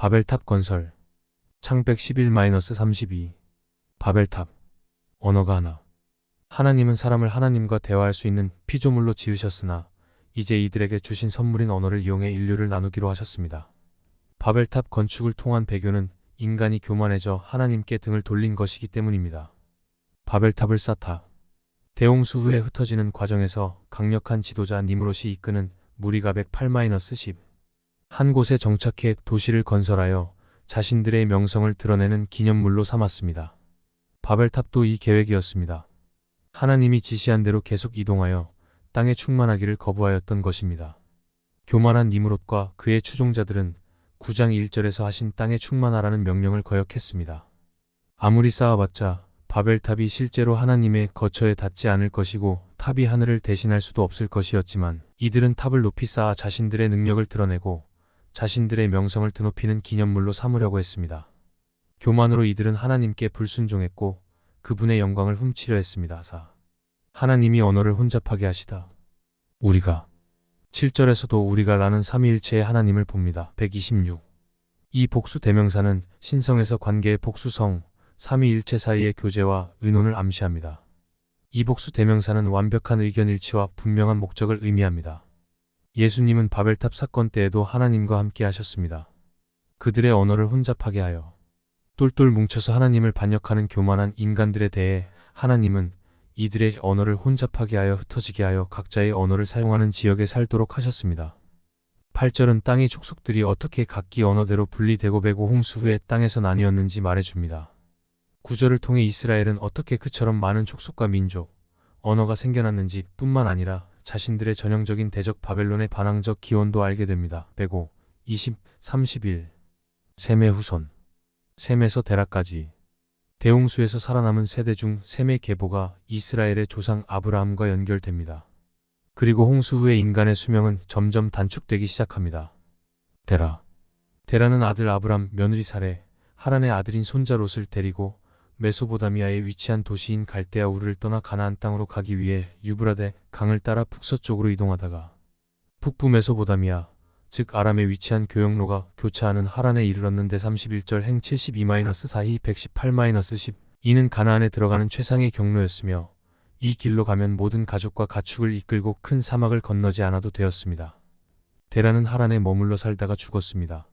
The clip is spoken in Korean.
바벨탑 건설. 창백 11-32. 바벨탑. 언어가 하나. 하나님은 사람을 하나님과 대화할 수 있는 피조물로 지으셨으나 이제 이들에게 주신 선물인 언어를 이용해 인류를 나누기로 하셨습니다. 바벨탑 건축을 통한 배교는 인간이 교만해져 하나님께 등을 돌린 것이기 때문입니다. 바벨탑을 쌓다. 대홍수 후에 흩어지는 과정에서 강력한 지도자 니무롯이 이끄는 무리가 108-10. 한 곳에 정착해 도시를 건설하여 자신들의 명성을 드러내는 기념물로 삼았습니다. 바벨탑도 이 계획이었습니다. 하나님이 지시한 대로 계속 이동하여 땅에 충만하기를 거부하였던 것입니다. 교만한 니무롯과 그의 추종자들은 9장 1절에서 하신 땅에 충만하라는 명령을 거역했습니다. 아무리 쌓아봤자 바벨탑이 실제로 하나님의 거처에 닿지 않을 것이고 탑이 하늘을 대신할 수도 없을 것이었지만 이들은 탑을 높이 쌓아 자신들의 능력을 드러내고 자신들의 명성을 드높이는 기념물로 삼으려고 했습니다. 교만으로 이들은 하나님께 불순종했고 그분의 영광을 훔치려 했습니다. 사. 하나님이 언어를 혼잡하게 하시다. 우리가 7절에서도 우리가 라는 삼위일체의 하나님을 봅니다. 126. 이 복수 대명사는 신성에서 관계의 복수성, 삼위일체 사이의 교제와 의논을 암시합니다. 이 복수 대명사는 완벽한 의견 일치와 분명한 목적을 의미합니다. 예수님은 바벨탑 사건 때에도 하나님과 함께 하셨습니다. 그들의 언어를 혼잡하게 하여 똘똘 뭉쳐서 하나님을 반역하는 교만한 인간들에 대해 하나님은 이들의 언어를 혼잡하게 하여 흩어지게 하여 각자의 언어를 사용하는 지역에 살도록 하셨습니다. 8절은 땅의 족속들이 어떻게 각기 언어대로 분리되고 배고 홍수 후에 땅에서 나뉘었는지 말해줍니다. 9절을 통해 이스라엘은 어떻게 그처럼 많은 족속과 민족, 언어가 생겨났는지 뿐만 아니라 자신들의 전형적인 대적 바벨론의 반항적 기원도 알게 됩니다. 105, 20, 31. 셈의 후손. 셈에서 데라까지. 대홍수에서 살아남은 세대 중 셈의 계보가 이스라엘의 조상 아브라함과 연결됩니다. 그리고 홍수 후에 인간의 수명은 점점 단축되기 시작합니다. 데라. 데라는 아들 아브람 며느리 살해, 하란의 아들인 손자 롯을 데리고 메소보다미아에 위치한 도시인 갈대아 우르를 떠나 가나안 땅으로 가기 위해 유브라데 강을 따라 북서쪽으로 이동하다가 북부 메소보다미아, 즉 아람에 위치한 교역로가 교차하는 하란에 이르렀는데 31절 행 72-4희 118-10 이는 가나안에 들어가는 최상의 경로였으며 이 길로 가면 모든 가족과 가축을 이끌고 큰 사막을 건너지 않아도 되었습니다. 데라는 하란에 머물러 살다가 죽었습니다.